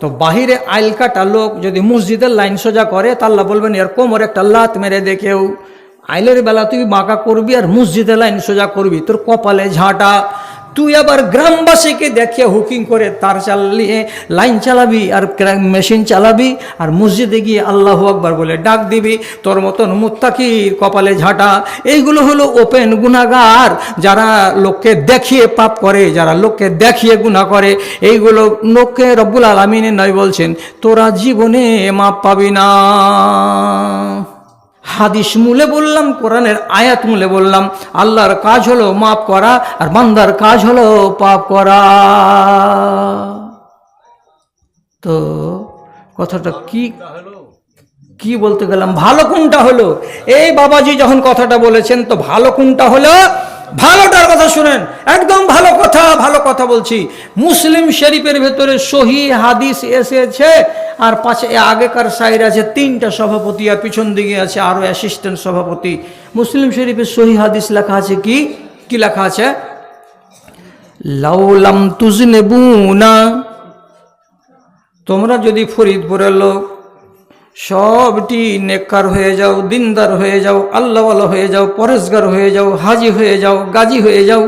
তো বাহিরে আইল কাটা লোক যদি মসজিদের লাইন সোজা করে তাল্লা বলবেন, এর কোমর একটা লাত মেরে দেখেও আইলের বেলা তুই বাঁকা করবি আর মসজিদের লাইন সোজা করবি। তোর কপালে ঝাঁটা তুই আবার গ্রামবাসীকে দেখিয়ে হুকিং করে তার চালিয়ে লাইন চালাবি আর মেশিন চালাবি আর মসজিদে গিয়ে আল্লাহ আকবার বলে ডাক দিবি, তোর মতন মুত্তাকির কপালে ঝাঁটা। এইগুলো হলো ওপেন গুণাগার যারা লোককে দেখিয়ে পাপ করে, যারা লোককে দেখিয়ে গুণা করে। এইগুলো লোককে রব্বুল আলমিনের নয় বলছেন, তোরা জীবনে মাপ পাবি না। হাদিস মূলে বললাম, কোরআনের আয়াত মূলে বললাম। আল্লাহর কাজ হলো মাফ করা, আর বান্দার কাজ হলো পাপ করা। তো কথাটা কি কি বলতে গেলাম? ভালো কোনটা হলো? এই বাবাজি যখন কথাটা বলেছেন, তো ভালো কোনটা হলো? ভালোটার কথা শুনেন। একদম ভালো কথা ভালো কথা বলছি। মুসলিম শরীফের ভেতরে সহি হাদিস এসেছে, আর পাশে আগেকার সাইড আছে, তিনটা সভাপতি, আর পিছন দিকে আছে আরও অ্যাসিস্ট্যান্ট সভাপতি। মুসলিম শরীফের সহি হাদিস লেখা আছে কি? কি লেখা আছে? লাউলাম তুজনেবুনা। তোমরা যদি ফরিদপুরের লোক সবটি নেককার হয়ে যাও, দিনদার হয়ে যাও, আল্লাহওয়ালা হয়ে যাও, পরেশগার হয়ে যাও, হাজি হয়ে যাও, গাজী হয়ে যাও।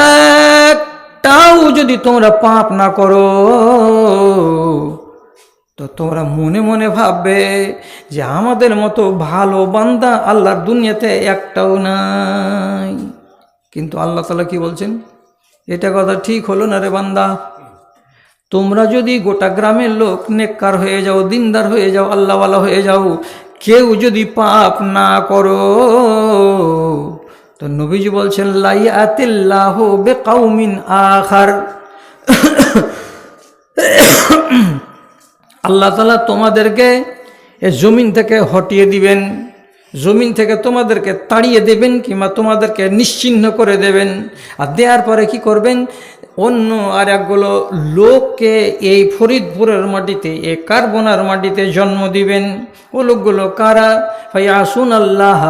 একটাও যদি তোমরা পাপ না করো, তো তোমরা মনে মনে ভাববে যে আমাদের মতো ভালো বান্দা আল্লাহর দুনিয়াতে একটাও নাই। কিন্তু আল্লাহ তালা কি বলছেন? এটা কথা ঠিক হলো না রে বান্দা? তোমরা যদি গোটা গ্রামের লোক নেককার হয়ে যাও, দিনদার হয়ে যাও, আল্লাহওয়ালা হয়ে যাও, কেউ যদি পাপ না করো। তো নবীজি বলছেন, লাইয়াতিল্লাহ বেকাউমিন আখার। আল্লাহ তালা তোমাদেরকে এ জমিন থেকে হটিয়ে দিবেন, জমিন থেকে তোমাদেরকে তাড়িয়ে দেবেন কিংবা তোমাদেরকে নিশ্চিহ্ন করে দেবেন। আর দেওয়ার পরে কি করবেন? অন্য আর একগুলো, লোককে এই ফরিদপুরের মাটিতে, এ কার্বনার মাটিতে জন্ম দিবেন। ও লোকগুলো কারা? ভাই আসুন আল্লাহ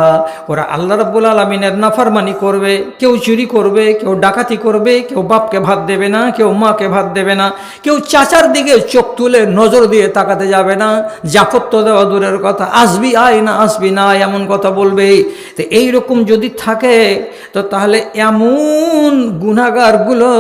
ওরা আল্লাহ রব্বুল আলমিনের নাফারমানি করবে। কেউ চুরি করবে, কেউ ডাকাতি করবে, কেউ বাপকে ভাত দেবে না, কেউ মাকে ভাত দেবে না, কেউ চাচার দিকে চোখ তুলে নজর দিয়ে তাকাতে যাবে না। জাপত্য দেওয়া দূরের কথা, আসবি আয় না আসবি না, এমন কথা বলবে। তো এইরকম যদি থাকে, তো তাহলে এমন গুণাগারগুলো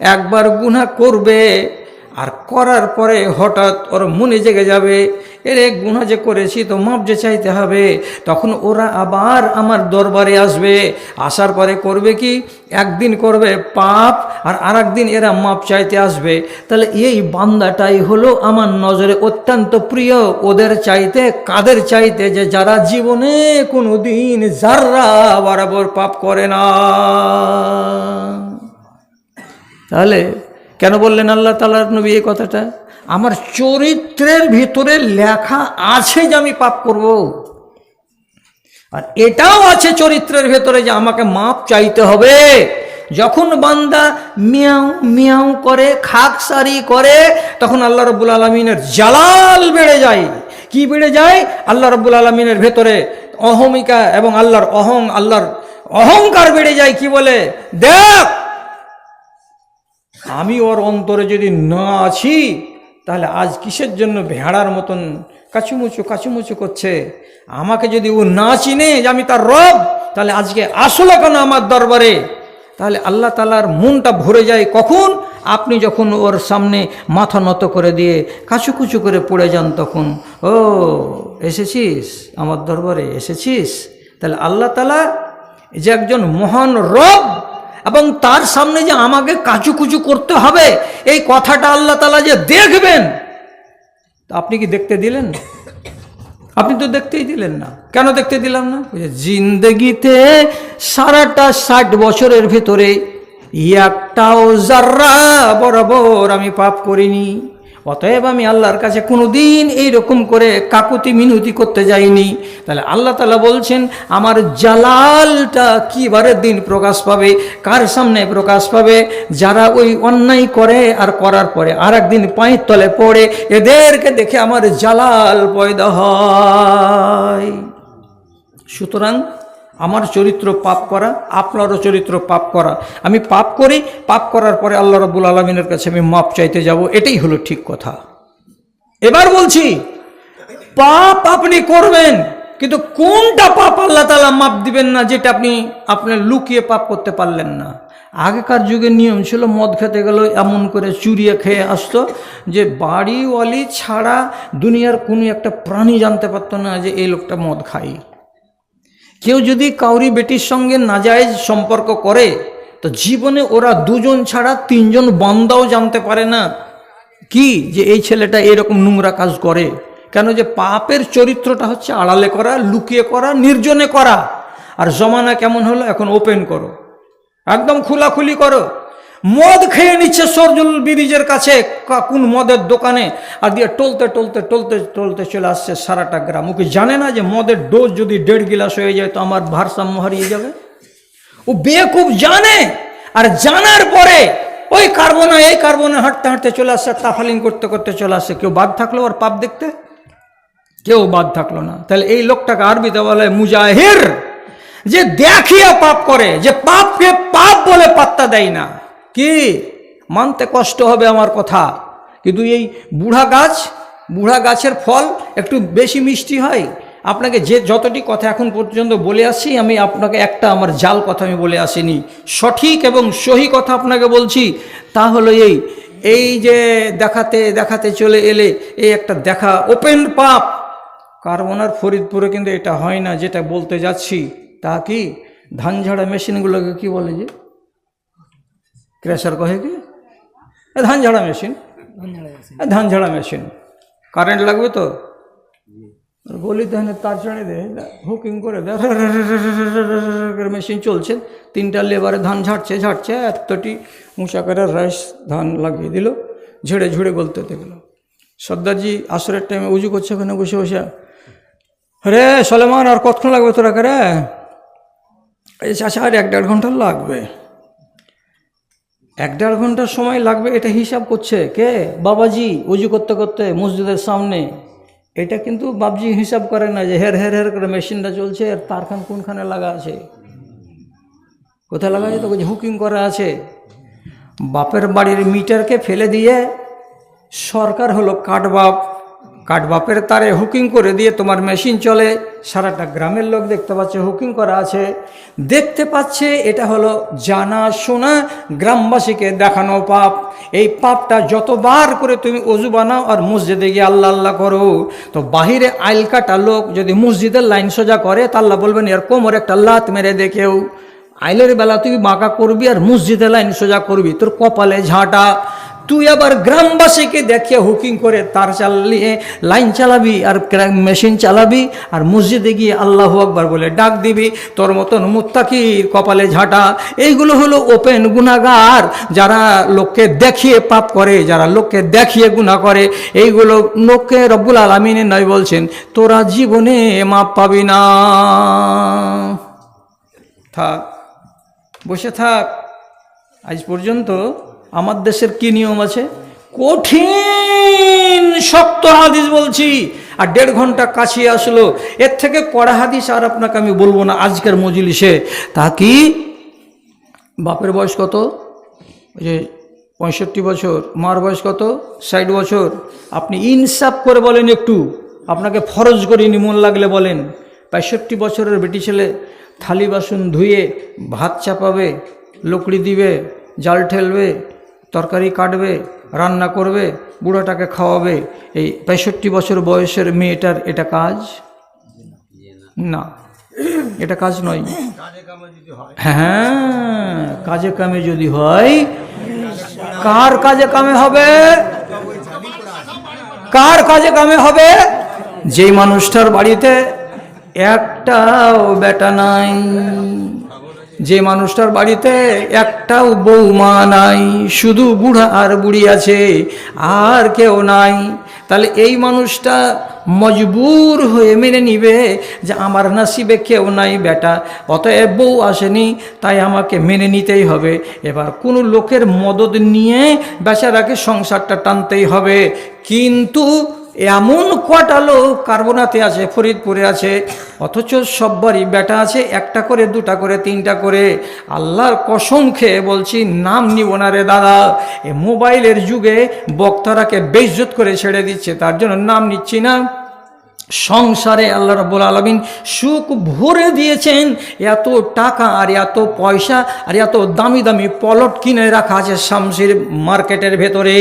একবার গুণা করবে, আর করার পরে হঠাৎ ওর মনে জেগে যাবে, এর গুণা যে করেছি তো মাপ যে চাইতে হবে। তখন ওরা আবার আমার দরবারে আসবে। আসার পরে করবে কি? একদিন করবে পাপ, আর আর এরা মাপ চাইতে আসবে। তাহলে এই বান্দাটাই হলো আমার নজরে অত্যন্ত প্রিয়। ওদের চাইতে, কাদের চাইতে যে যারা জীবনে কোনো দিন যাররা বরাবর পাপ করে না। তাহলে কেন বললেন আল্লাহ তালার নবী এই কথাটা? আমার চরিত্রের ভিতরে লেখা আছে যে আমি পাপ করব। আর এটাও আছে চরিত্রের ভেতরে যে আমাকে মাপ চাইতে হবে। যখন বান্দা মিয়াও মিয়াও করে খাকসারি করে, তখন আল্লাহ রব্বুল আলমিনের জালাল বেড়ে যায়। কি বেড়ে যায়? আল্লাহ রব্বুল আলমিনের ভেতরে অহমিকা এবং আল্লাহর অহং, আল্লাহর অহংকার বেড়ে যায়। কি বলে? দেখ! আমি ওর অন্তরে যদি না আছি, তাহলে আজ কিসের জন্য ভেড়ার মতন কাচুমুচু কাচুমুচু করছে? আমাকে যদি ও না চিনে যে আমি তার রব, তাহলে আজকে আসলো কেন আমার দরবারে? তাহলে আল্লাহ তালার মনটা ভরে যায় কখন? আপনি যখন ওর সামনে মাথা নত করে দিয়ে কাচুকুচু করে পড়ে যান তখন, ও, এসেছিস? আমার দরবারে এসেছিস? তাহলে আল্লাহ তালা যে একজন মহান রব এবং তার সামনে যে আমাকে কাচুকুচু করতে হবে, এই কথাটা আল্লাহ তালা যে দেখবেন, তা আপনি কি দেখতে দিলেন? আপনি তো দেখতেই দিলেন না। কেন দেখতে দিলাম না? জিন্দগিতে সারাটা ষাট বছরের ভেতরে একটাও জাররা বরাবর আমি পাপ করিনি। অতএব আমি আল্লাহর কাছে কোনো দিন এইরকম করে কাকুতি মিনতি করতে যাইনি। তাহলে আল্লাহ তালা বলছেন, আমার জালালটা কিবারের দিন প্রকাশ পাবে, কার সামনে প্রকাশ পাবে? যারা ওই অন্যায় করে আর করার পরে আর একদিন পায়ের তলে পড়ে, এদেরকে দেখে আমার জালাল পয়দা হয়। সুতরাং আমার চরিত্র পাপ করা, আপনারও চরিত্র পাপ করা। আমি পাপ করি, পাপ করার পরে আল্লাহ রব্বুল আলমিনের কাছে আমি মাপ চাইতে যাব, এটাই হলো ঠিক কথা। এবার বলছি, পাপ আপনি করবেন, কিন্তু কোনটা পাপ আল্লাহ তালা মাপ দিবেন না, যেটা আপনি আপনার লুকিয়ে পাপ করতে পারলেন না। আগেকার যুগের নিয়ম ছিল, মদ খেতে গেল এমন করে চুরিয়ে খেয়ে আসতো, যে বাড়িওয়ালি ছাড়া দুনিয়ার কোনো একটা প্রাণী জানতে পারতো না যে এই লোকটা মদ খায়। কেউ যদি কাউরি বেটির সঙ্গে নাজায়জ সম্পর্ক করে, তো জীবনে ওরা দুজন ছাড়া তিনজন বন্দাও জানতে পারে না। কি যে এই ছেলেটা এরকম নোংরা কাজ করে? কেন যে পাপের চরিত্রটা হচ্ছে আড়ালে করা, লুকিয়ে করা, নির্জনে করা। আর জমানা কেমন হলো এখন ওপেন করো। একদম খোলাখুলি করো। মদ খেয়ে নিচ্ছে সরজুল বিরিজের কাছে কোন মদের দোকানে, আর দিয়ে টলতে টলতে টলতে টলতে চলে আসছে সারাটা গ্রাম। ওকে জানে না যে মদের ডোজ যদি দেড় গিলাস হয়ে যায় তো আমার ভারসাম্য হারিয়ে যাবে? ও বেকুব জানে, আর জানার পরে ওই কার্বনা, এই কার্বনে হাঁটতে হাঁটতে চলে আসছে, তাফালিং করতে করতে চলে আসছে। কেউ বাদ থাকল আর পাপ দেখতে? কেউ বাদ থাকল না। তাহলে এই লোকটাকে আরবিতে বলে মুজাহির, যে দেখিয়ে পাপ করে, যে পাপকে পাপ বলে পাত্তা দেয় না। কি? মানতে কষ্ট হবে আমার কথা। কিন্তু এই বুড়া গাছ, বুড়া গাছের ফল একটু বেশি মিষ্টি হয়। আপনাকে যে যতটি কথা এখন পর্যন্ত বলে আসছি, আমি আপনাকে একটা আমার জাল কথা আমি বলে আসিনি। সঠিক এবং সহি কথা আপনাকে বলছি, তা হলো এই। এই যে দেখাতে দেখাতে চলে এলে এই একটা দেখা ওপেন পাপ। কার্বনার ফরিদপুরে কিন্তু এটা হয় না, যেটা বলতে যাচ্ছি। তা কি? ধান ঝাড়া মেশিনগুলোকে কি বলে যে? ক্রেশার কহে কি এ ধান ঝাড়া মেশিন ধান ঝাড়া মেশিন কারেন্ট লাগবে তো বলি তাহলে তার চড়ে দে হুকিং করে দে মেশিন চলছে তিনটা লেবারে ধান ঝাড়ছে ঝাড়ছে এতটি উঁচা করে রাইস ধান লাগিয়ে দিল ঝেড়ে ঝুড়ে গলতে দেখল সর্দারজি আসরের টাইমে উজু করছে ওখানে বসে বসে রে সলেমান আর কতক্ষণ লাগবে তোরা করে এই চাচা আর এক দেড় ঘণ্টা লাগবে এক দেড় ঘণ্টার সময় লাগবে এটা হিসাব করছে। কে? বাবাজি, উজু করতে করতে মসজিদের সামনে। এটা কিন্তু বাবজি হিসাব করে না যে হের হের হের করে মেশিনটা চলছে, আর তারখান কোনখানে লাগা আছে? কোথায় লাগা আছে? তো হুকিং করা আছে। বাপের বাড়ির মিটারকে ফেলে দিয়ে সরকার হলো কাঠবাপ। কাঠবাপের তারে হুকিং করে দিয়ে তোমার মেশিন চলে। সারাটা গ্রামের লোক দেখতে পাচ্ছে, হুকিং করা আছে। দেখতে পাচ্ছে, এটা হলো জানা শোনা গ্রামবাসীকে দেখানো পাপ। এই পাপটা যতবার করে তুমি অজু বানাও আর মসজিদে গিয়ে আল্লাহ আল্লাহ করো, তো বাহিরে আইল কাটা লোক যদি মসজিদের লাইন সোজা করে, তা আল্লাহ বলবেন, এর কোমর একটা লাত মেরে দেখেও। আইলের বেলা তুই বাঁকা করবি আর মসজিদে লাইন সোজা করবি, তোর কপালে ঝাঁটা। তুই আবার গ্রামবাসীকে দেখিয়ে হুকিং করে তার চালিয়ে লাইন চালাবি আর মেশিন চালাবি আর মসজিদে গিয়ে আল্লাহ আকবার বলে ডাক দিবি, তোর মতন মুত্তাকির কপালে ঝাঁটা। এইগুলো হলো ওপেন গুণাগার যারা লোককে দেখিয়ে পাপ করে, যারা লোককে দেখিয়ে গুণা করে, এইগুলো লোককে রব্বুল আলমিনে নয় বলছেন, তোরা জীবনে মাপ পাবি না। থাক, বসে থাক। আজ পর্যন্ত আমার দেশের কি নিয়ম আছে? কঠিন, শক্ত হাদিস বলছি। আর দেড় ঘণ্টা কাছে আসলো। এর থেকে কড়া হাদিস আর আপনাকে আমি বলব না আজকের মজলিসে। তা কি? বাপের বয়স কত? ওই যে পঁয়ষট্টি বছর। মার বয়স কত? ষাট বছর। আপনি ইনসাফ করে বলেন একটু। আপনাকে ফরজ করে নিমন লাগলে বলেন। পঁয়ষট্টি বছরের বেটি ছেলে থালি বাসন ধুয়ে, ভাত চাপাবে, লকড়ি দিবে, জাল ঠেলবে তরকারি কাটবে, রান্না করবে, বুড়োটাকে খাওয়াবে। এই পঁয়ষট্টি বছর বয়সের মেয়েটার এটা কাজ? না, এটা কাজ নয়। হ্যাঁ কাজে কামে যদি হয়, কার কাজে কামে হবে? কার কাজে কামে হবে? যেই মানুষটার বাড়িতে একটাও বেটা নাই। যে মানুষটার বাড়িতে একটাও বৌমা নাই, শুধু বুড়া আর বুড়ি আছে, আর কেউ নাই। তাহলে এই মানুষটা মজবুর হয়ে মেনে নিবে যে আমার নাসিবে কেউ নাই বেটা, অতএব বউ আসেনি, তাই আমাকে মেনে নিতেই হবে। এবার কোনো লোকের মদত নিয়ে বেচারাকে সংসারটা টানতেই হবে। কিন্তু এমন কটা লোক কার্বনাতে আছে, ফরিদপুরে আছে, অথচ সব্বারই বেটা আছে, একটা করে, দুটা করে, তিনটা করে। আল্লাহর কসম খেয়ে বলছি, নাম নিব না রে দাদা। এ মোবাইলের যুগে বক্তারাকে বেইজ্জত করে ছেড়ে দিচ্ছে, তার জন্য নাম নিচ্ছি না। সংসারে আল্লাহ রব্বুল আলমিন সুখ ভরে দিয়েছেন, এত টাকা আর এত পয়সা আর এত দামি দামি পলট কিনে রাখা আছে শামসির মার্কেটের ভেতরে।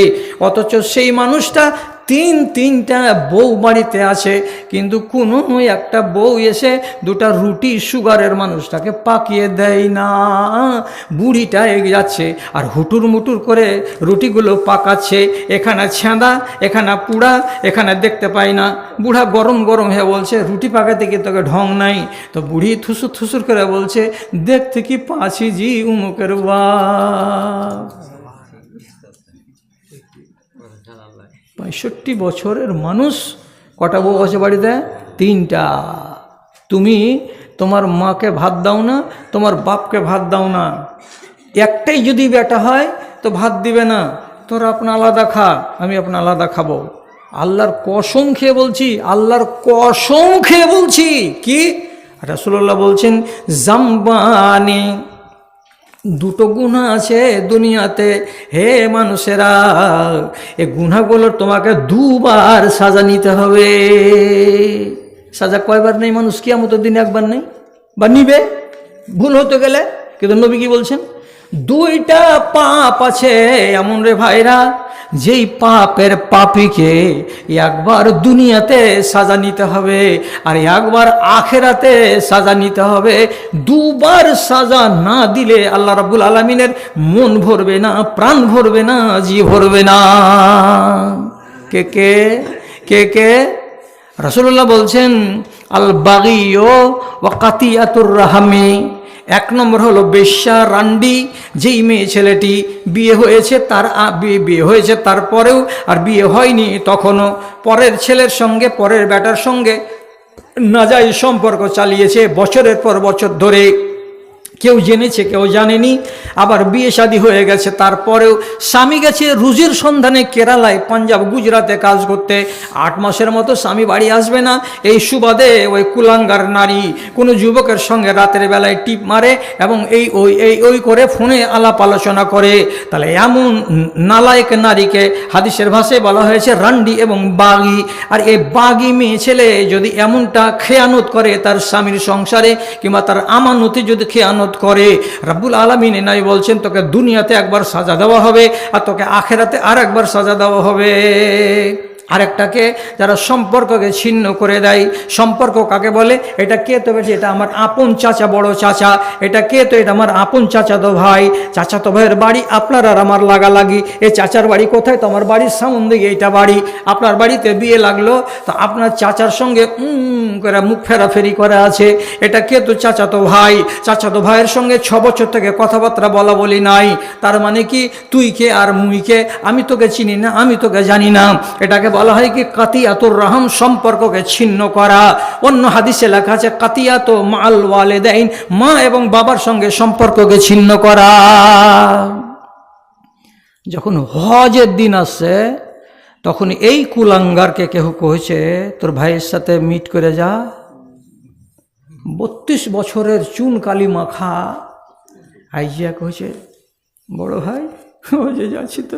অথচ সেই মানুষটা তিন তিনটা বউ বাড়িতে আছে, কিন্তু কোনো একটা বউ এসে দুটা রুটি সুগারের মানুষটাকে পাকিয়ে দেয় না। বুড়িটা এগিয়ে যাচ্ছে আর হুটুর মুটুর করে রুটিগুলো পাকাচ্ছে। এখানে ছেঁদা এখানে পুড়া, এখানে দেখতে পাই না। বুড়া গরম গরম হয়ে বলছে, রুটি পাকাতে গিয়ে তোকে ঢং নাই? তো বুড়ি থুসুর থুসুর করে বলছে, দেখতে কি পাছি জি উমুকের বা পঁয়ষট্টি বছরের মানুষ কটা বউ আছে বাড়িতে? তিনটা। তুমি তোমার মাকে ভাত দাও না, তোমার বাপকে ভাত দাও না। একটাই যদি বেটা হয়, তো ভাত দিবে না। তোরা আপনা আলাদা খা, আমি আপনা আলাদা খাব। আল্লাহর কসম খেয়ে বলছি, আল্লাহর কসম খেয়ে বলছি। কি? রাসুল্লাহ বলছেন, জাম্বানি দুটো গুণা আছে দুনিয়াতে। হে মানুষেরা, এ গুণাগুলোর তোমাকে দুবার সাজা নিতে হবে। সাজা কয়বার নেই মানুষ? কি আমতো দিনে একবার নেই? বা নিবে? ভুল হতে গেলে? কিন্তু নবী কি বলছেন? দুইটা পাপ আছে এমন রে ভাইরা যেই পাপের পাপিকে একবার দুনিয়াতে সাজা নিতে হবে আর একবার আখেরাতে সাজা নিতে হবে, দুবার সাজা না দিলে আল্লাহ রাবুল আলমিনের মন ভরবে না, প্রাণ ভরবে না, জি ভরবে না। কে কে কে কে? রসুল্লাহ বলছেন আল বাগিও ও কাতিয়াতুর রাহামি। এক নম্বর হলো বেশ্যা রান্ডি, যেই মেয়ে ছেলেটি বিয়ে হয়েছে তার বিয়ে বিয়ে হয়েছে তারপরেও আর বিয়ে হয়নি তখনও। পরের ছেলের সঙ্গে, পরের বেটার সঙ্গে নাজাই সম্পর্ক চালিয়েছে বছরের পর বছর ধরে। কেউ জেনেছে, কেউ জানেনি। আবার বিয়ে শাদী হয়ে গেছে, তারপরেও স্বামী গেছে রুজির সন্ধানে কেরালায়, পাঞ্জাব, গুজরাতে কাজ করতে। আট মাসের মতো স্বামী বাড়ি আসবে না। এই সুবাদে ওই কুলাঙ্গার নারী কোনো যুবকের সঙ্গে রাতের বেলায় টিপ মারে এবং এই, ওই এই, ওই করে ফোনে আলাপ আলোচনা করে। তাহলে এমন নালায়ক নারীকে হাদিসের ভাষায় বলা হয়েছে রান্ডি এবং বাগি। আর এই বাগি মেয়ে ছেলে যদি এমনটা খেয়ানত করে তার স্বামীর সংসারে কিংবা তার আমানতি যদি খেয়ানত করে। রাব্বুল আলমিন এনাই বলছেন, তোকে দুনিয়াতে একবার সাজা দেওয়া হবে আর তোকে আখেরাতে আর একবার সাজা দেওয়া হবে। আরেকটাকে যারা সম্পর্ককে ছিন্ন করে দেয়, সম্পর্ক কাকে বলে? এটা কে তো বেশি এটা আমার আপন চাচা, বড় চাচা। এটা কে তো? এটা আমার আপন চাচা তো ভাই। চাচা তো ভাইয়ের বাড়ি, আপনার আর আমার লাগালাগি। এই চাচার বাড়ি কোথায়? তো আমার বাড়ির সামন এইটা বাড়ি। আপনার বাড়িতে বিয়ে লাগল, তো আপনার চাচার সঙ্গে করে মুখ ফেরাফেরি করে আছে। এটা কে তো? চাচা তো ভাই। চাচা তো ভাইয়ের সঙ্গে ছ বছর থেকে কথাবার্তা বলা বলি নাই। তার মানে কি? তুই কে আর মুই কে? আমি তোকে চিনি না, আমি তোকে জানি না। এটাকে বলা হয় কি কাতিয়াতুর রহম সম্পর্ককে ছিন্ন করা। অন্য হাদিসে লেখা আছে, কাতিয়াত মাল ওয়ালেদাইন, মা এবং বাবার সঙ্গে সম্পর্ককে ছিন্ন করা। যখন হজের দিন আসছে তখন এই কুলাঙ্গারকে কেহ কহেছে তোর ভাইয়ের সাথে মিট করে যা। বত্রিশ বছরের চুন কালি মাখা। আইজিয়া কহেছে বড় ভাই যে যাচ্ছি তো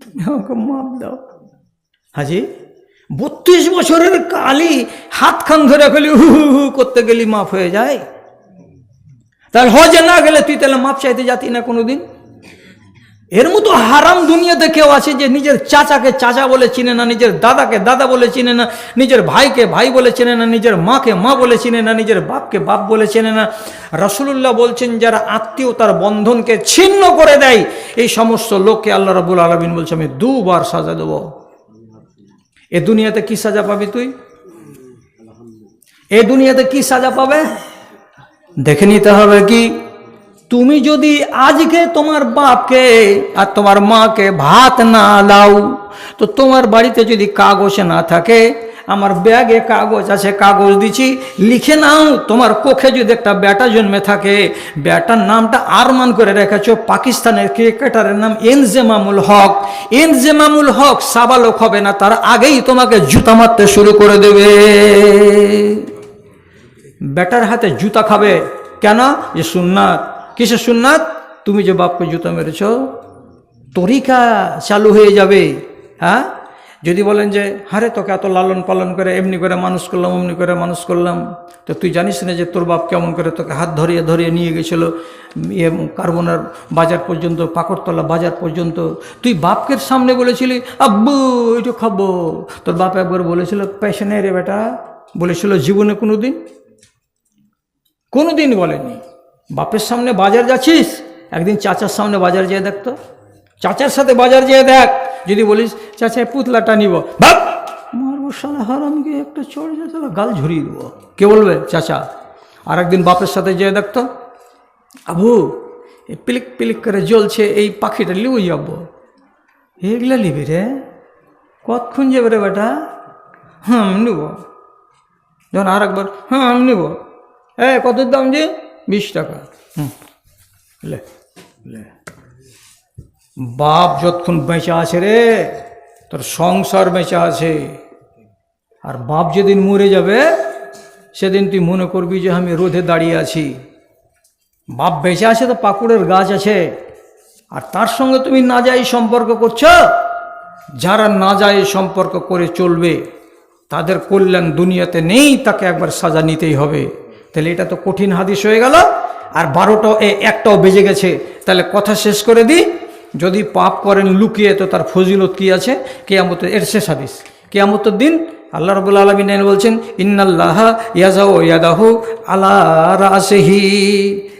তুমি আমাকে মাপ দাও। হাজি, বত্রিশ বছরের কালি হাত খান ধরে ফেলি হু হু হু, করতে গেলি মাফ হয়ে যায়। তাহলে হজে না গেলে তুই তাহলে মাপ চাইতে যাতি না কোনোদিন? এর মতো হারাম দুনিয়াতে কেউ আছে যে নিজের চাচাকে চাচা বলে চিনে না, নিজের দাদাকে দাদা বলে চিনে না, নিজের ভাইকে ভাই বলে চেনে না, নিজের মাকে মা বলে চিনে না, নিজের বাপকে বাপ বলে চেনে না। রসুল্লাহ বলছেন, যারা আত্মীয়তার বন্ধনকে ছিন্ন করে দেয়, এই সমস্ত লোককে আল্লাহ রবুল আলমিন বলছে, আমি দুবার সাজা দেবো। এ দুনিয়াতে কি সাজা পাবি তুই? এ দুনিয়াতে কি সাজা পাবে? দেখে নিতে হবে কি তুমি যদি আজকে তোমার বাপকে আর তোমার মাকে ভাত না দাও, তো তোমার বাড়িতে যদি কাগজে না থাকে, আমার ব্যাগে কাগজ আছে, কাগজ দিছি, লিখে নাও, তোমার কোখে যদি একটা ব্যাটা জন্মে থাকে ব্যাটার নামটা আরমান করে রেখেছো, পাকিস্তানের ক্রিকেটারের নাম এনজেমামুল হক। এনজেমামুল হক সাবালক হবে না, তার আগেই তোমাকে জুতা মারতে শুরু করে দেবে। ব্যাটার হাতে জুতা খাবে, কেন? যে সুন্নাত। কিসের সুন্নাত? তুমি যে বাপকে জুতো মেরেছ, তরিকা চালু হয়ে যাবে হ্যাঁ? যদি বলেন যে, হারে তোকে এত লালন পালন করে, এমনি করে মানুষ করলাম, অমনি করে মানুষ করলাম, তো তুই জানিস না যে তোর বাপ কেমন করে তোকে হাত ধরিয়ে ধরিয়ে নিয়ে গেছিল ইয়ে কার্বনার বাজার পর্যন্ত, পাকড়তলা বাজার পর্যন্ত। তুই বাপকে সামনে বলেছিলি, আব্বু একটু খাব তোর বাপ একবার বলেছিল পেশনে রে বেটা। বলেছিল, জীবনে কোনো দিন কোনো দিন বলেনি বাপের সামনে বাজার যাচ্ছিস? একদিন চাচার সামনে বাজার যেয়ে দেখতো চাচার সাথে বাজার যেয়ে দেখ। যদি বলিস, চাচা, এই পুতলাটা নিব। ভাব! মারবো সালা হারামকে, একটা চড় যা, তাহলে গাল ঝরিয়ে দেবো। কে বলবে, চাচা? আর একদিন বাপের সাথে যেয়ে দেখতো আবু এই পিলিক পিলিক করে জ্বলছে, এই পাখিটা লিবো যাব এগুলা নিবি রে? কতক্ষণ যাবে রে বেটা? হ্যাঁ নেব। যখন আর একবার হ্যাঁ আমি নেব। এ, কত দাম যে? বিশ টাকা। হুম। লে লে। বাপ যতক্ষণ বেঁচে আছে রে তোর সংসার বেঁচে আছে। আর বাপ যেদিন মরে যাবে সেদিন তুই মনে করবি যে আমি রোদে দাঁড়িয়ে আছি। বাপ বেঁচে আছে তো পাকুড়ের গাছ আছে। আর তার সঙ্গে তুমি না যাই সম্পর্ক করছ যারা না যায় সম্পর্ক করে চলবে তাদের কল্যাণ দুনিয়াতে নেই তাকে একবার সাজা নিতেই হবে। তাহলে এটা তো কঠিন হাদিস হয়ে গেল। আর বারোটাও এ একটাও বেজে গেছে। তাহলে কথা শেষ করে দিই। যদি পাপ করেন লুকিয়ে তো তার ফজিলত কি আছে? কেয়ামতের এর শেষ হাদিস। কেয়ামতের দিন আল্লাহ রবুল্লা আলমিন বলছেন ইন্নাল্লাহ ইয়াজাও ইয়াদাহু আলা রাসেহি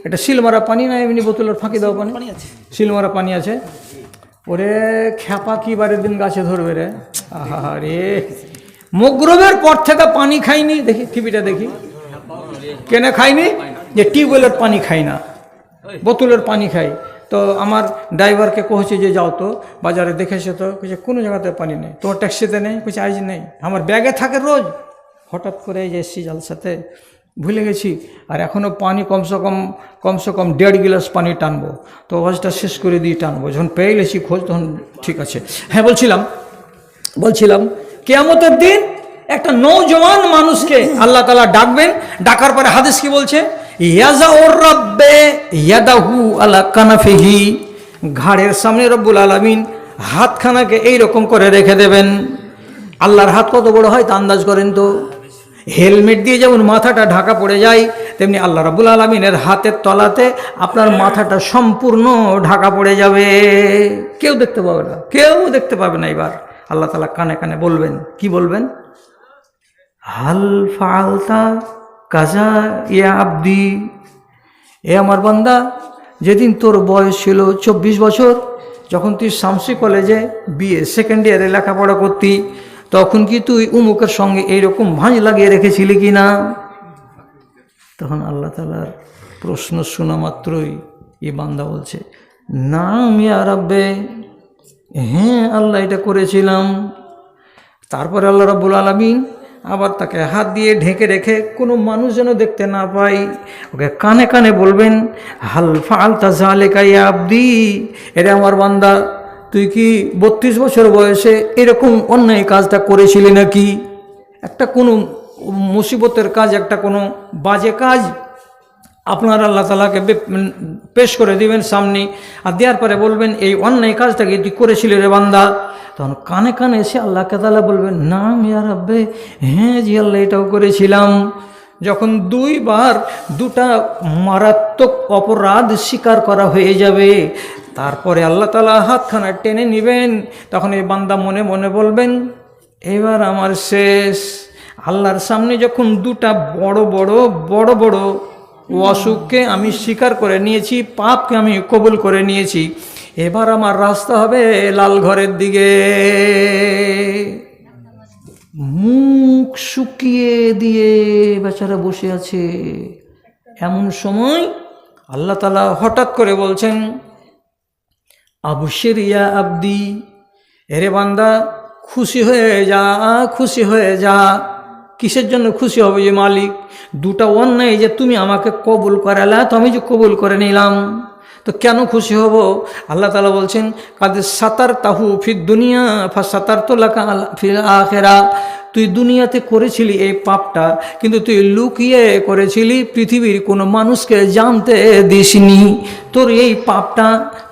এটা শিলমারা পানি না এমনি বোতলের ফাঁকি দেওয়া পানি আছে। শিলমারা পানি আছে? ওরে খ্যাপা কি বারের দিন গাছে ধরবে রে? আহা রে। মগরবের পর থেকে পানি খাইনি। দেখি টিভিটা দেখি। কেনে খাইনি যে টিউবওয়েলের পানি খাই না। বোতলের পানি খাই তো আমার ড্রাইভারকে কহছে যে যাও তো বাজারে দেখেছে তো। কিছু কোনো জায়গাতে পানি নেই। তোমার ট্যাক্সিতে নেই? কিছু আইজ নেই। আমার ব্যাগে থাকে রোজ। হঠাৎ করে এই যে এসছি জালসাতে ভুলে গেছি। আর এখনও পানি কমসে কম কমসে কম দেড় গিলাস পানি টানবো। তো ওয়াজটা শেষ করে দিয়ে টানবো। যখন পেয়ে গেছি খোঁজ তখন ঠিক আছে। হ্যাঁ বলছিলাম বলছিলাম কেয়ামতের দিন একটা নৌজওয়ান মানুষকে আল্লাহ তালা ডাকবেন। ডাকার পরে হাদিস কি বলছে? ঘাড়ের সামনে রব্বুল আলমিন হাতখানাকে এইরকম করে রেখে দেবেন। আল্লাহর হাত কত বড় হয় তা আন্দাজ করেন তো। হেলমেট দিয়ে যেমন মাথাটা ঢাকা পড়ে যায়, তেমনি আল্লাহ রাবুল আলমিনের হাতের তলাতে আপনার মাথাটা সম্পূর্ণ ঢাকা পড়ে যাবে। কেউ দেখতে পাবে না, কেউ দেখতে পাবে না এবার। আল্লাহ তালা কানে কানে বলবেন। কি বলবেন? হাল ফালতা কাজা, ইয়া আব্দি। এ আমার বান্দা, যেদিন তোর বয়স ছিল চব্বিশ বছর, যখন তুই শামসি কলেজে বিএ সেকেন্ড ইয়ারে লেখাপড়া করতি, তখন কি তুই উমুকের সঙ্গে এইরকম ভাঁজ লাগিয়ে রেখেছিলি কি না? তখন আল্লাহ তালার প্রশ্ন শোনা মাত্রই এ বান্দা বলছে না মিয়া রাব্বে। হ্যাঁ আল্লাহ এটা করেছিলাম। তারপরে আল্লাহ রাব্বুল আলমিন আবার তাকে হাত দিয়ে ঢেকে রেখে কোনো মানুষ যেন দেখতে না পাই ওকে কানে কানে বলবেন, হাল আলতা জালেকাই আবদি এটা আমার বান্দা, তুই কি বত্রিশ বছর বয়সে এরকম অন্যায় কাজটা করেছিলি নাকি? একটা কোনো মুসিবতের কাজ, একটা কোনো বাজে কাজ আপনার আল্লাহ তালাকে পেশ করে দিবেন সামনে, আর দেওয়ার পরে বলবেন, এই অন্যায় কাজটাকে তুই করেছিলি রে বান্দা। তখন কানে কানে এসে আল্লাহকে তালা বলবেন, না মিয়া রাব্বে হ্যাঁ জি আল্লাহ, এটাও করেছিলাম। যখন দুইবার দুটা মারাত্মক অপরাধ স্বীকার করা হয়ে যাবে, তারপরে আল্লাহ তালা হাতখানা টেনে নেবেন। তখন এই বান্দা মনে মনে বলবেন, এবার আমার শেষ। আল্লাহর সামনে যখন দুটা বড় বড় বড় বড় অসুখকে আমি স্বীকার করে নিয়েছি, পাপকে আমি কবুল করে নিয়েছি। এবার আমার রাস্তা হবে লাল ঘরের দিকে। মুখ শুকিয়ে দিয়ে বেচারা বসে আছে। এমন সময় আল্লাহ তালা হঠাৎ করে বলছেন আবুশের ইয়া আব্দি, এরে বান্দা, খুশি হয়ে যা, খুশি হয়ে যা। কিসের জন্য খুশি হবে যে মালিক? দুটা অন্যায় যে তুমি আমাকে কবুল করালা, তো আমি যে কবুল করে নিলাম। তো কেন খুশি হব? আল্লাহ তালা বলছেন কাদের সাতার তাহু ফির দুনিয়া ফা সাতার তো লাকা ফির আখেরা তুই দুনিয়াতে করেছিলি এই পাপটা, কিন্তু তুই লুকিয়ে করেছিলি পৃথিবীর কোনো মানুষকে জানতে দিসনি। তোর এই পাপটা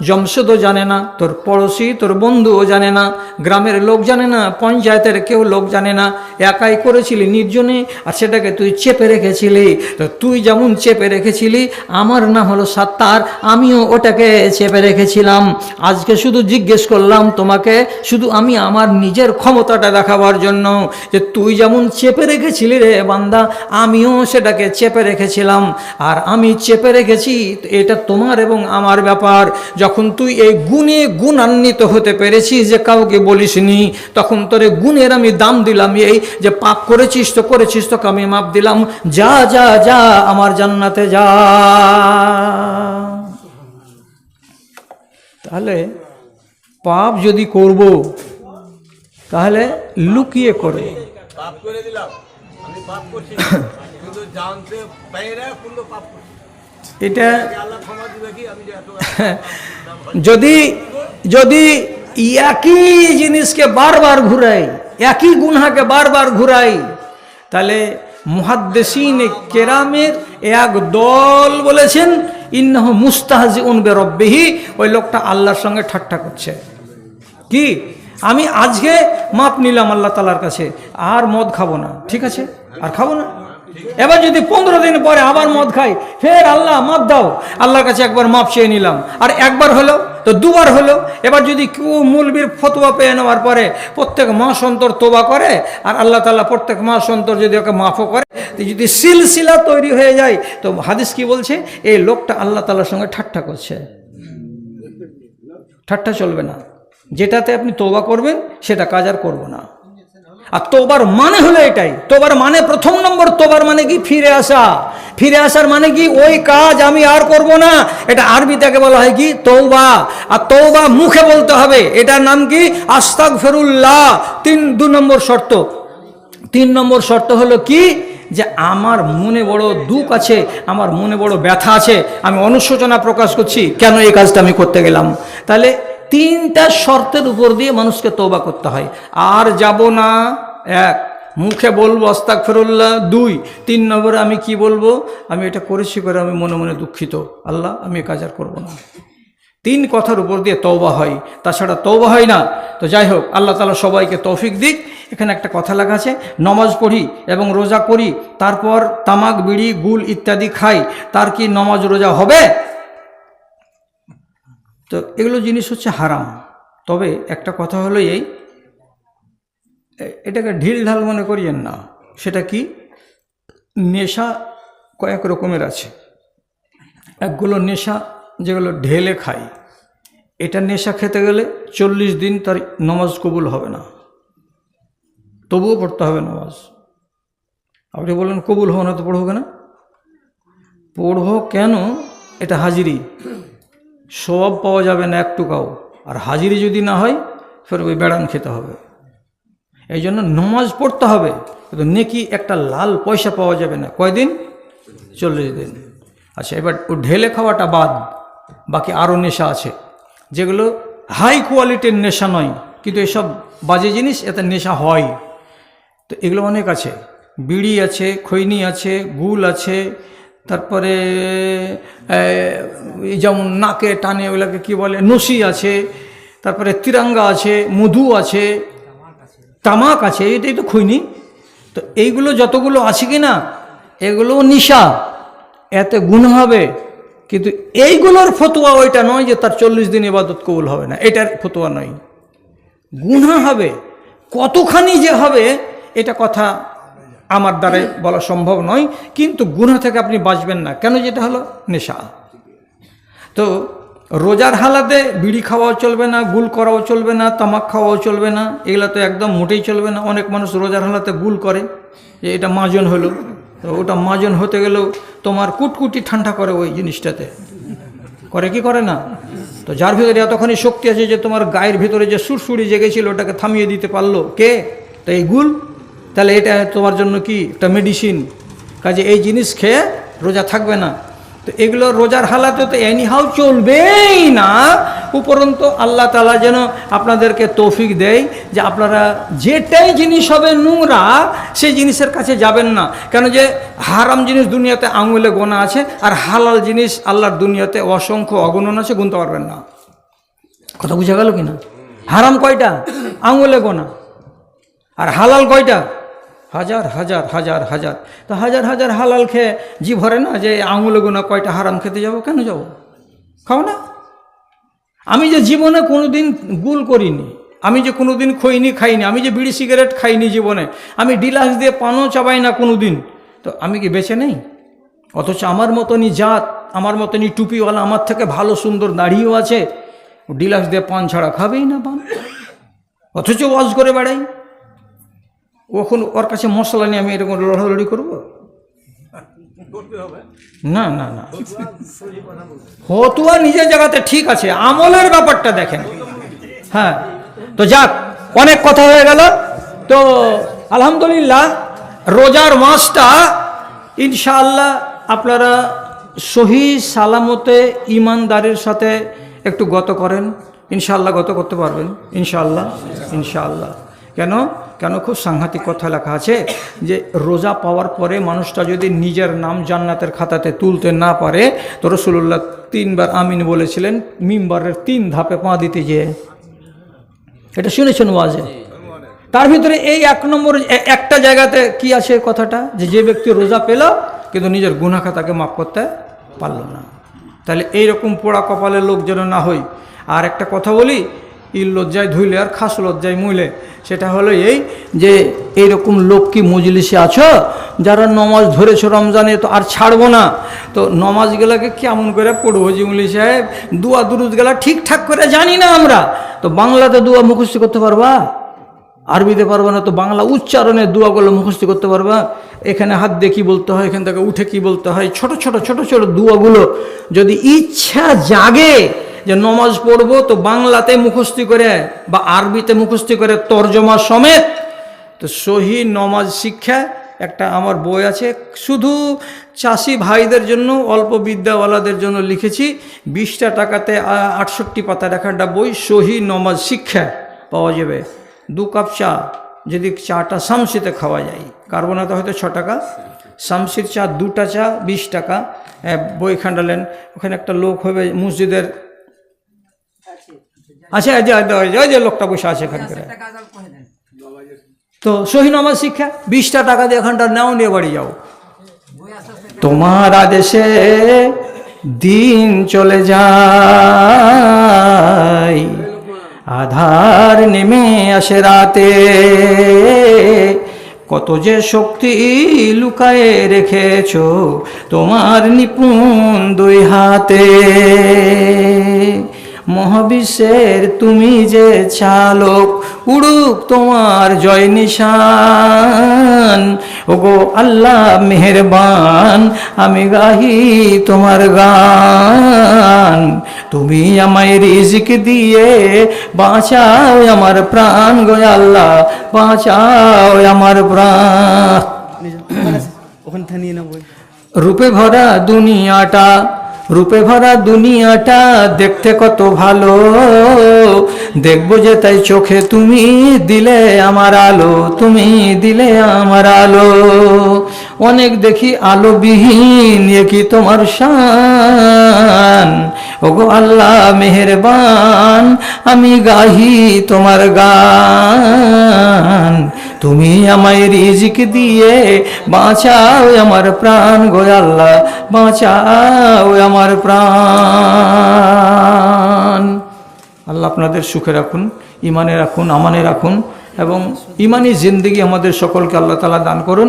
জমশেদও জানে না, তোর পড়োশি, তোর বন্ধুও জানে না, গ্রামের লোক জানে না, পঞ্চায়েতের কেউ লোক জানে না। একাই করেছিলি নির্জনে, আর সেটাকে তুই চেপে রেখেছিলি। তো তুই যেমন চেপে রেখেছিলি, আমার না হলো সাত্তার, আমিও ওটাকে চেপে রেখেছিলাম। আজকে শুধু জিজ্ঞেস করলাম তোমাকে, শুধু আমি আমার নিজের ক্ষমতাটা দেখাবার জন্য। যে তুই যেমন চেপে রেখেছিলি রে বান্দা, আমিও সেটাকে চেপে রেখেছিলাম। আর আমি চেপে রেখেছি, এটা তোমার এবং আমার ব্যাপার। যখন তুই এই গুণে গুণান্বিত হতে পেরেছিস যে কাউকে বলিসনি, তখন তোরে গুণের আমি দাম দিলাম। এই যে পাপ করেছিস তো করেছিস, তোকে আমি মাপ দিলাম। যা যা যা, আমার জান্নাতে যা। তাহলে পাপ যদি করব তাহলে লুকিয়ে করব এটা আল্লাহ ক্ষমা দিবে কি? আমি যে এত যদি যদি একই জিনিসকে বারবার ঘুরাই একই গুনহাকে বারবার ঘুরাই তাহলে মুহাদ্দেসিন কেরামের এক দল বলেছেন ইন্নাহ মুস্তাহাজি উনবে রব্বিহি ওই লোকটা আল্লাহর সঙ্গে ঠাট্টা করছে। কি? আমি আজকে মাপ নিলাম আল্লাহ তালার কাছে, আর মদ খাব না, ঠিক আছে? আর খাব না? এবার যদি পনেরো দিন পরে আবার মদ খাই, ফের আল্লাহ মাপ দাও, আল্লাহর কাছে একবার মাপ চেয়ে নিলাম। আর একবার হলো, তো দুবার হলো, এবার যদি কেউ মূলবীর ফতোয়া পেয়ে নেওয়ার পরে প্রত্যেক মাস অন্তর তোবা করে, আর আল্লাহ তাল্লাহ প্রত্যেক মাস অন্তর যদি ওকে মাফও করে যদি সিলসিলা তৈরি হয়ে যায়, তো হাদিস কি বলছে? এই লোকটা আল্লাহ তাল্লাহর সঙ্গে ঠাট্টা করছে। ঠাট্টা চলবে না। যেটাতে আপনি তোবা করবেন, সেটা কাজ আর করব না। আর তোবার মানে হলো এটাই। তোবার মানে প্রথম নম্বর তোবার মানে কি? ফিরে আসা। ফিরে আসার মানে কি? ওই কাজ আমি আর করব না। এটা আরবিটাকে বলা হয় কি? তৌবা আর তৌবা মুখে বলতে হবে। এটার নাম কি? আস্তাক ফেরুল্লাহ তিন, দু নম্বর শর্ত। তিন নম্বর শর্ত হলো কি? যে আমার মনে বড় দুঃখ আছে, আমার মনে বড় ব্যথা আছে, আমি অনুশোচনা প্রকাশ করছি, কেন এই কাজটা আমি করতে গেলাম? তাহলে তিনটা শর্তের উপর দিয়ে মানুষকে তৌবা করতে হয়। আর যাব না, এক, মুখে বলব অস্তাক ফেরুল্লাহ দুই, তিন নম্বরে আমি কি বলব? আমি এটা করেছি করে আমি মনে মনে দুঃখিত। আল্লাহ, আমি কাজ আর করব না। তিন কথার উপর দিয়ে তৌবা হয়। তাছাড়া তৌবা হয় না। তো যাই হোক, আল্লাহ তালা সবাইকে তৌফিক দিক। এখানে একটা কথা লেখা আছে, নমাজ পড়ি এবং রোজা করি, তারপর তামাক, বিড়ি গুল ইত্যাদি খাই, তার কি নমাজ রোজা হবে? তো এগুলো জিনিস হচ্ছে হারাম। তবে একটা কথা হলো এই এটাকে ঢিল ঢাল মনে করিয়েন না। সেটা কি? নেশা কয়েক রকমের আছে। একগুলো নেশা যেগুলো ঢেলে খায়। এটা নেশা খেতে গেলে চল্লিশ দিন তার নমাজ কবুল হবে না। তবুও পড়তে হবে নামাজ। আপনি বললেন কবুল হবে না তো পড়ব কেন পড়ব কেন? এটা হাজিরি। সব পাওয়া যাবে না একটুকাও। আর হাজিরি যদি না হয়, ফের ওই বেড়ান খেতে হবে। এই জন্য নমাজ পড়তে হবে, কিন্তু নেকি একটা লাল পয়সা পাওয়া যাবে না। কয়দিন? চল্লিশ দিন। আচ্ছা এবার ও ঢেলে খাওয়াটা বাদ, বাকি আরও নেশা আছে। যেগুলো হাই কোয়ালিটির নেশা নয়, কিন্তু এসব বাজে জিনিস, এতে নেশা হয়। তো এগুলো অনেক আছে। বিড়ি আছে, খৈনি আছে, গুল আছে তারপরে যেমন নাকে টানে ওগুলোকে কী বলে, নসি আছে, তারপরে তিরাঙ্গা আছে, মধু আছে, তামাক আছে এটাই তো খৈনি তো এইগুলো যতগুলো আছে কি না এগুলো নিশা, এতে গুণ হবে। কিন্তু এইগুলোর ফতোয়া ওইটা নয় যে তার চল্লিশ দিন ইবাদত কবুল হবে না, এটার ফতোয়া নয়। গুণা হবে। কতখানি যে হবে, এটা কথা আমার দ্বারাই বলা সম্ভব নয়, কিন্তু গুণা থেকে আপনি বাঁচবেন না। কেন যেটা হলো? নেশা। তো রোজার হালাতে বিড়ি খাওয়াও চলবে না, গুল করাও চলবে না, তামাক খাওয়াও চলবে না, এগুলো তো একদম মোটেই চলবে না। অনেক মানুষ রোজার হালাতে গুল করে, যে এটা মাজন হলো। তো ওটা মাজন হতে গেলেও তোমার কুটকুটি ঠান্ডা করে ওই জিনিসটাতে। করে কি করে না? তো যার ভিতরে এতখানি শক্তি আছে যে তোমার গায়ের ভিতরে যে সুরসুরি জেগেছিল, ওটাকে থামিয়ে দিতে পারল। কে? তো এই গুল তাহলে এটা তোমার জন্য কি? একটা মেডিসিন কাজে এই জিনিস খেয়ে রোজা থাকবে না। তো এগুলো রোজার হালাতে তো এনিহাও চলবেই না। উপরন্ত আল্লাহ তালা যেন আপনাদেরকে তৌফিক দেয় যে আপনারা যেটাই জিনিস হবে নোংরা, সেই জিনিসের কাছে যাবেন না। কেন যে হারাম জিনিস দুনিয়াতে আঙুলে গোনা আছে আর হালাল জিনিস আল্লাহর দুনিয়াতে অসংখ্য অগণন আছে, গুনতে পারবেন না। কথা বুঝা গেল কিনা? হারাম কয়টা? আঙুলে গোনা। আর হালাল কয়টা? হাজার হাজার হাজার হাজার। তো হাজার হাজার হালাল খেয়ে জি ভরে না যে আঙুলে গোনা কয়টা হারাম খেতে যাব, কেন যাব? খাও না। আমি যে জীবনে কোনোদিন গুল করিনি, আমি যে কোনোদিন খইনি, খাইনি, আমি যে বিড়ি সিগারেট খাইনি জীবনে, আমি ডিলাক্স দিয়ে পানও চাবাই না কোনো দিন তো আমি কি বেঁচে নেই? অথচ আমার মতনই জাত, আমার মতনই টুপিওয়ালা, আমার থেকে ভালো সুন্দর দাড়িও আছে, ডিলাক্স দিয়ে পান ছাড়া খাবেই না পান অথচ ওয়াজ করে বেড়াই। ওখন ওর কাছে মশলা নিয়ে আমি এরকম লড়ালড়ি করব? না না না। হতুয়া নিজের জায়গাতে ঠিক আছে আমলের ব্যাপারটা দেখেন। হ্যাঁ তো যাক অনেক কথা হয়ে গেল। তো আলহামদুলিল্লাহ রোজার মাসটা ইনশাআল্লাহ আপনারা সহি সালামতে ইমানদারের সাথে একটু গত করেন। ইনশাআল্লাহ গত করতে পারবেন। ইনশাআল্লাহ ইনশাআল্লাহ। কেন? কেন? খুব সাংঘাতিক কথা লেখা আছে যে রোজা পাওয়ার পরে মানুষটা যদি নিজের নাম জান্নাতের খাতাতে তুলতে না পারে, তো রসুল্লাহ তিনবার আমিন বলেছিলেন, মিম্বারের তিন ধাপে পা দিতে যেয়ে এটা শুনেছেন ওয়াজে? তার ভিতরে এই এক নম্বর একটা জায়গাতে কি আছে কথাটা? যে যে ব্যক্তি রোজা পেল, কিন্তু নিজের গুনা খাতাকে মাফ করতে পারল না। তাহলে এইরকম পোড়া কপালের লোক যেন না হই। আর একটা কথা বলি ইল লজ্জায় ধুইলে আর খাস লজ্জায় মুইলে। সেটা হলো এই যে এইরকম লোক কি মজলিসে আছো? যারা নমাজ ধরেছো রমজানে তো আর ছাড়বো না। তো নমাজগুলোকে কেমন করে পড়ব জিমলি সাহেব? দুয়া দুরুদগুলা ঠিকঠাক করে জানি না আমরা। তো বাংলাতে দুয়া মুখস্থ করতে পারবা? আরবিতে পারবে না তো বাংলা উচ্চারণে দুয়াগুলো মুখস্থ করতে পারবা? এখানে হাত দিয়ে কী বলতে হয়, এখান থেকে উঠে কি বলতে হয়? ছোট ছোট ছোট ছোট দুয়াগুলো যদি ইচ্ছা জাগে যে নমাজ পড়ব তো বাংলাতে মুখস্থি করে বা আরবিতে মুখস্থি করে তর্জমা সমেত তো সহি নমাজ শিক্ষা একটা আমার বই আছে। শুধু চাষি ভাইদের জন্য অল্প বিদ্যাওয়ালাদের জন্য লিখেছি। বিশটা টাকাতে আটষট্টি পাতার একটা বই সহি নমাজ শিক্ষা পাওয়া যাবে। দু কাপ চা যদি চাটা শামসিতে খাওয়া যায়। কার্বনাতে হয়তো ছ টাকা শামসির চা দুটা চা বিশ টাকা। হ্যাঁ, বই খান্ডালেন। ওখানে একটা লোক হবে মসজিদের আচ্ছা ওই যে- লোকটা বসে আছে এখানকার তো নামাজ শিক্ষা, বিশটা টাকা দিয়ে এখানটা নাও, নিয়ে বাড়ি যাও। তোমার আদেশে দিন চলে যায়। আধার নেমে আসে রাতে। কত যে শক্তি লুকায়ে রেখেছ তোমার নিপুণ দুই হাতে। মহাবিশ্বের তুমি যে চালক উড়ুক তোমার জয় নিশান। ওগো আল্লাহ মেহেরবান আমি গাহি তোমার গান। তুমি আমায় রিজিক দিয়ে বাঁচাও আমার প্রাণ গো আল্লাহ বাঁচাও আমার প্রাণ। ওখানে থেকে নিয়ে নেব। রূপে ভরা দুনিয়াটা রূপে ভরা দুনিয়াটা দেখতে কত ভালো। দেখব যে তাই চোখে তুমি দিলে আমার আলো, তুমি দিলে আমার আলো। অনেক দেখি আলো বিহীন এ কি তোমার শান? ওগো আল্লাহ মেহেরবান, আমি গাহি তোমার গান। তুমি আমায় রিজিক দিয়ে বাঁচাও আমার প্রাণ গো আল্লাহ, বাঁচাও আমার প্রাণ। আল্লাহ আপনাদের সুখে রাখুন ইমানে রাখুন, আমানে রাখুন, এবং ইমানি জিন্দিগি আমাদের সকলকে আল্লাহ তালা দান করুন।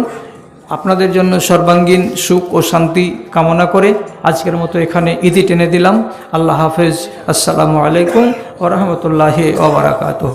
আপনাদের জন্য সর্বাঙ্গীন সুখ ও শান্তি কামনা করে আজকের মতো এখানে ইতি টেনে দিলাম। আল্লাহ হাফেজ। আসসালামু আলাইকুম ওরহমতুল্লাহ ওবরাকাত